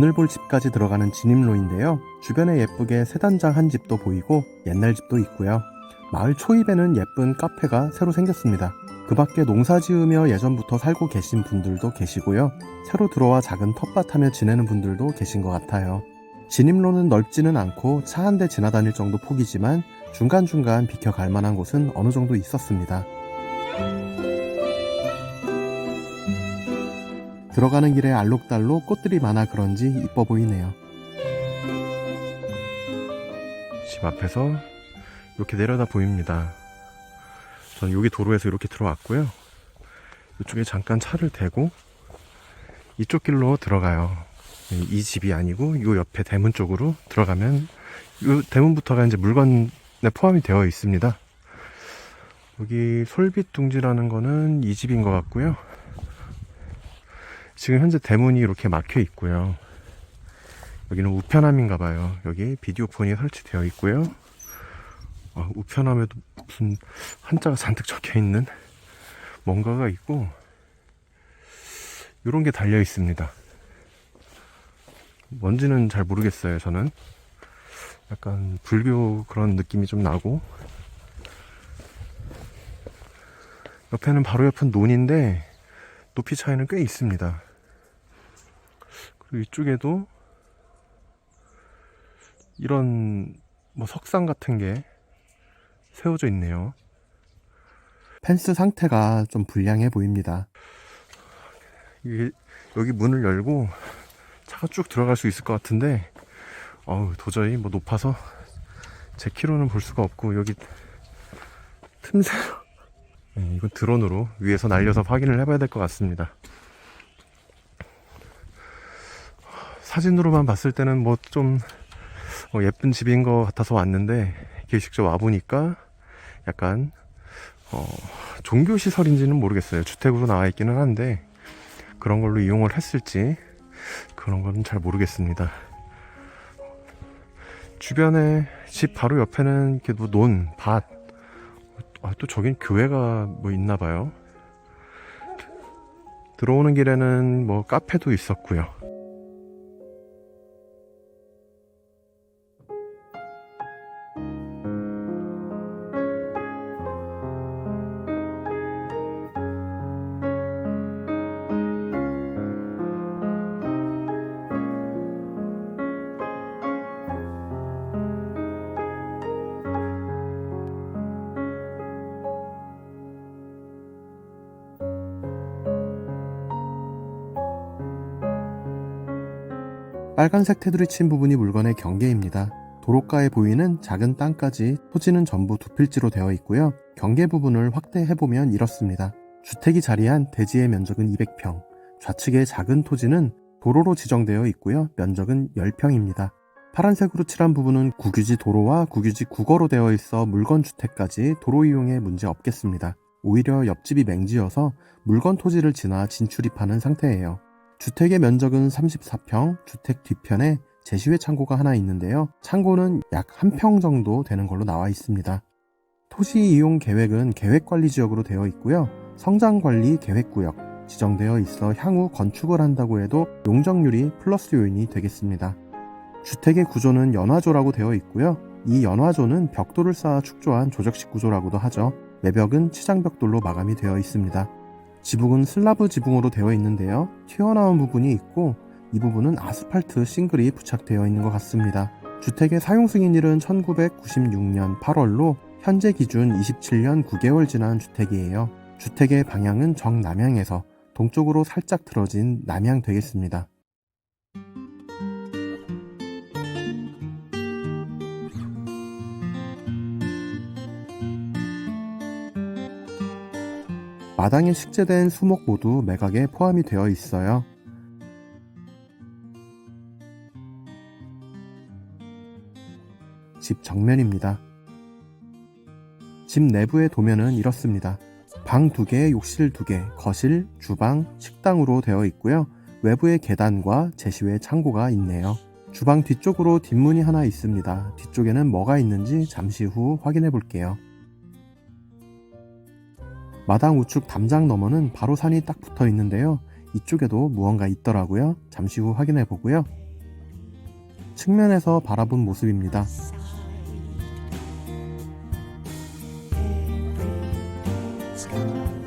오늘 볼 집까지 들어가는 진입로인데요. 주변에 예쁘게 세단장 한 집도 보이고 옛날 집도 있고요. 마을 초입에는 예쁜 카페가 새로 생겼습니다. 그 밖에 농사 지으며 예전부터 살고 계신 분들도 계시고요. 새로 들어와 작은 텃밭하며 지내는 분들도 계신 것 같아요. 진입로는 넓지는 않고 차 한 대 지나다닐 정도 폭이지만 중간중간 비켜갈 만한 곳은 어느 정도 있었습니다 들어가는 길에 알록달록 꽃들이 많아 그런지 이뻐 보이네요. 집 앞에서 이렇게 내려다 보입니다. 저는 여기 도로에서 이렇게 들어왔고요. 이쪽에 잠깐 차를 대고 이쪽 길로 들어가요. 이 집이 아니고 이 옆에 대문 쪽으로 들어가면 이 대문부터가 이제 물건에 포함이 되어 있습니다. 여기 솔빛둥지라는 거는 이 집인 것 같고요. 지금 현재 대문이 이렇게 막혀 있고요. 여기는 우편함인가 봐요. 여기 비디오폰이 설치되어 있고요. 어, 우편함에도 무슨 한자가 잔뜩 적혀 있는 뭔가가 있고 이런 게 달려 있습니다. 뭔지는 잘 모르겠어요. 저는 약간 불교 그런 느낌이 좀 나고 옆에는 바로 옆은 논인데 높이 차이는 꽤 있습니다. 그리고 이쪽에도 이런 뭐 석상 같은 게 세워져 있네요. 펜스 상태가 좀 불량해 보입니다. 이게 여기 문을 열고 차가 쭉 들어갈 수 있을 것 같은데 어우 도저히 뭐 높아서 제 키로는 볼 수가 없고 여기 틈새로 네, 이건 드론으로 위에서 날려서 확인을 해봐야 될 것 같습니다. 사진으로만 봤을 때는 뭐좀 예쁜 집인 것 같아서 왔는데 이렇게 직접 와보니까 약간 어, 종교 시설인지는 모르겠어요. 주택으로 나와 있기는 한데 그런 걸로 이용을 했을지 그런 거는 잘 모르겠습니다. 주변에 집 바로 옆에는 이렇게 뭐 논, 밭, 아, 또 저긴 교회가 뭐 있나 봐요. 들어오는 길에는 뭐 카페도 있었고요. 빨간색 테두리 친 부분이 물건의 경계입니다. 도로가에 보이는 작은 땅까지 토지는 전부 두 필지로 되어 있고요. 경계 부분을 확대해보면 이렇습니다. 주택이 자리한 대지의 면적은 200평, 좌측의 작은 토지는 도로로 지정되어 있고요. 면적은 10평입니다. 파란색으로 칠한 부분은 국유지 도로와 국유지 국어로 되어 있어 물건 주택까지 도로 이용에 문제 없겠습니다. 오히려 옆집이 맹지여서 물건 토지를 지나 진출입하는 상태예요. 주택의 면적은 34평, 주택 뒤편에 제시회 창고가 하나 있는데요. 창고는 약 한 평 정도 되는 걸로 나와 있습니다. 토지 이용 계획은 계획관리 지역으로 되어 있고요. 성장관리 계획구역 지정되어 있어 향후 건축을 한다고 해도 용적률이 플러스 요인이 되겠습니다. 주택의 구조는 연화조라고 되어 있고요. 이 연화조는 벽돌을 쌓아 축조한 조적식 구조라고도 하죠. 내벽은 치장벽돌로 마감이 되어 있습니다. 지붕은 슬라브 지붕으로 되어 있는데요. 튀어나온 부분이 있고 이 부분은 아스팔트 싱글이 부착되어 있는 것 같습니다. 주택의 사용 승인일은 1996년 8월로 현재 기준 27년 9개월 지난 주택이에요. 주택의 방향은 정남향에서 동쪽으로 살짝 틀어진 남향 되겠습니다. 마당에 식재된 수목 모두 매각에 포함이 되어 있어요. 집 정면입니다. 집 내부의 도면은 이렇습니다. 방두 개, 욕실 두 개, 거실, 주방, 식당으로 되어 있고요. 외부에 계단과 제시외 창고가 있네요. 주방 뒤쪽으로 뒷문이 하나 있습니다. 뒤쪽에는 뭐가 있는지 잠시 후 확인해 볼게요. 마당 우측 담장 너머는 바로 산이 딱 붙어 있는데요. 이쪽에도 무언가 있더라고요. 잠시 후 확인해 보고요. 측면에서 바라본 모습입니다. It's gonna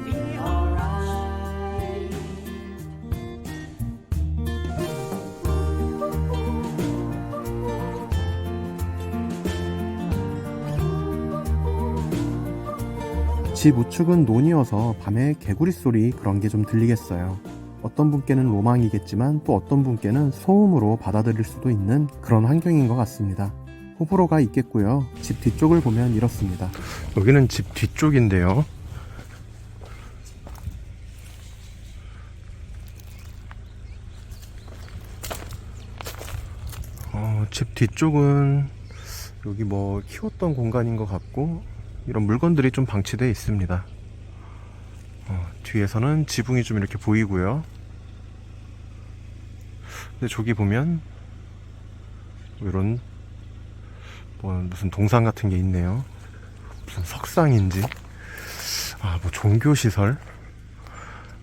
집 우측은 논이어서 밤에 개구리 소리 그런 게 좀 들리겠어요. 어떤 분께는 로망이겠지만 또 어떤 분께는 소음으로 받아들일 수도 있는 그런 환경인 것 같습니다. 호불호가 있겠고요. 집 뒤쪽을 보면 이렇습니다. 여기는 집 뒤쪽인데요. 어, 집 뒤쪽은 여기 뭐 키웠던 공간인 것 같고 이런 물건들이 좀 방치되어 있습니다. 어, 뒤에서는 지붕이 좀 이렇게 보이고요. 근데 저기 보면 이런 뭐 무슨 동상 같은 게 있네요. 무슨 석상인지 아 뭐 종교 시설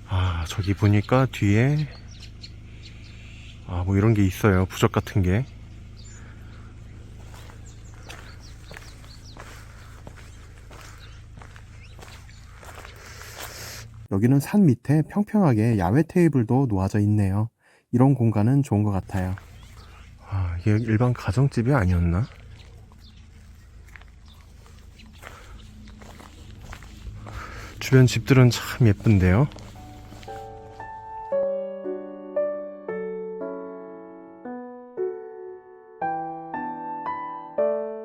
아 저기 보니까 뒤에 아 뭐 이런 게 있어요 부적 같은 게 여기는 산 밑에 평평하게 야외 테이블도 놓아져 있네요. 이런 공간은 좋은 것 같아요. 아, 이게 일반 가정집이 아니었나? 주변 집들은 참 예쁜데요.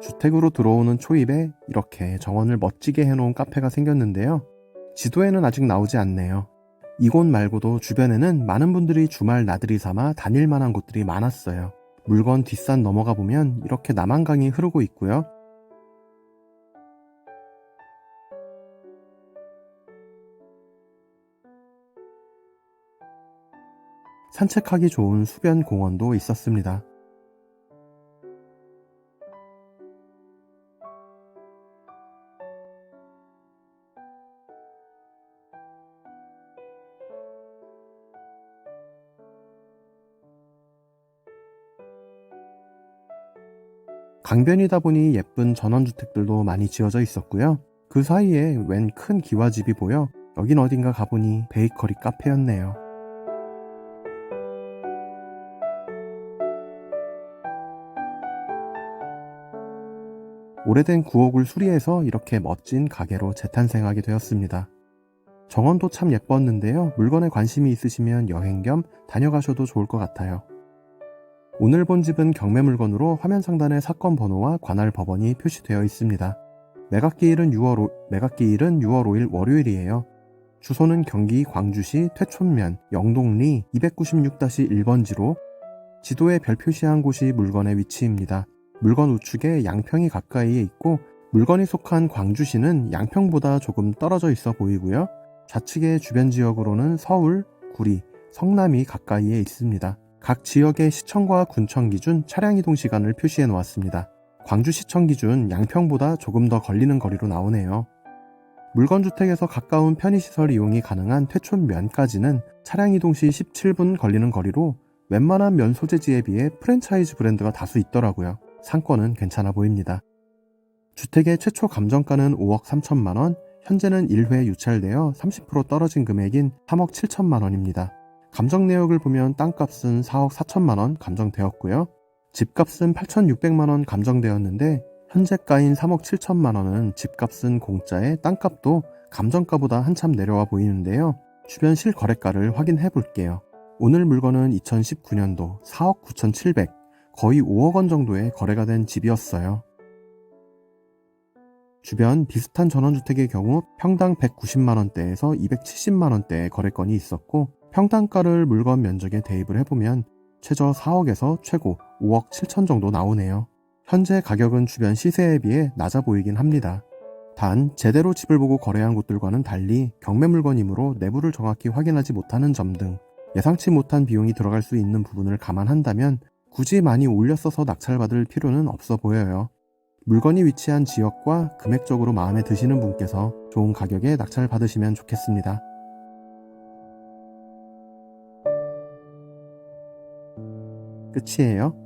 주택으로 들어오는 초입에 이렇게 정원을 멋지게 해놓은 카페가 생겼는데요. 지도에는 아직 나오지 않네요. 이곳 말고도 주변에는 많은 분들이 주말 나들이 삼아 다닐 만한 곳들이 많았어요. 물건 뒷산 넘어가 보면 이렇게 남한강이 흐르고 있고요. 산책하기 좋은 수변 공원도 있었습니다. 강변이다 보니 예쁜 전원주택들도 많이 지어져 있었고요. 그 사이에 웬 큰 기와집이 보여 여긴 어딘가 가보니 베이커리 카페였네요. 오래된 구옥을 수리해서 이렇게 멋진 가게로 재탄생하게 되었습니다. 정원도 참 예뻤는데요. 물건에 관심이 있으시면 여행 겸 다녀가셔도 좋을 것 같아요. 오늘 본 집은 경매 물건으로 화면 상단에 사건 번호와 관할 법원이 표시되어 있습니다. 매각기일은 6월, 오, 매각기일은 6월 5일 월요일이에요. 주소는 경기 광주시 퇴촌면 영동리 296-1번지로 지도에 별 표시한 곳이 물건의 위치입니다. 물건 우측에 양평이 가까이에 있고 물건이 속한 광주시는 양평보다 조금 떨어져 있어 보이고요. 좌측의 주변 지역으로는 서울, 구리, 성남이 가까이에 있습니다. 각 지역의 시청과 군청 기준 차량 이동 시간을 표시해 놓았습니다. 광주시청 기준 양평보다 조금 더 걸리는 거리로 나오네요. 물건주택에서 가까운 편의시설 이용이 가능한 퇴촌면까지는 차량 이동 시 17분 걸리는 거리로 웬만한 면 소재지에 비해 프랜차이즈 브랜드가 다수 있더라고요. 상권은 괜찮아 보입니다. 주택의 최초 감정가는 5억 3천만 원, 현재는 1회 유찰되어 30% 떨어진 금액인 3억 7천만 원입니다. 감정 내역을 보면 땅값은 4억 4천만 원 감정되었고요. 집값은 8,600만 원 감정되었는데 현재가인 3억 7천만 원은 집값은 공짜에 땅값도 감정가보다 한참 내려와 보이는데요. 주변 실거래가를 확인해 볼게요. 오늘 물건은 2019년도 4억 9,700, 거의 5억 원 정도의 거래가 된 집이었어요. 주변 비슷한 전원주택의 경우 평당 190만원대에서 270만원대의 거래건이 있었고 평당가를 물건 면적에 대입을 해보면 최저 4억에서 최고 5억 7천 정도 나오네요. 현재 가격은 주변 시세에 비해 낮아 보이긴 합니다. 단 제대로 집을 보고 거래한 곳들과는 달리 경매 물건이므로 내부를 정확히 확인하지 못하는 점 등 예상치 못한 비용이 들어갈 수 있는 부분을 감안한다면 굳이 많이 올렸어서 낙찰받을 필요는 없어 보여요. 물건이 위치한 지역과 금액적으로 마음에 드시는 분께서 좋은 가격에 낙찰 받으시면 좋겠습니다. 끝이에요.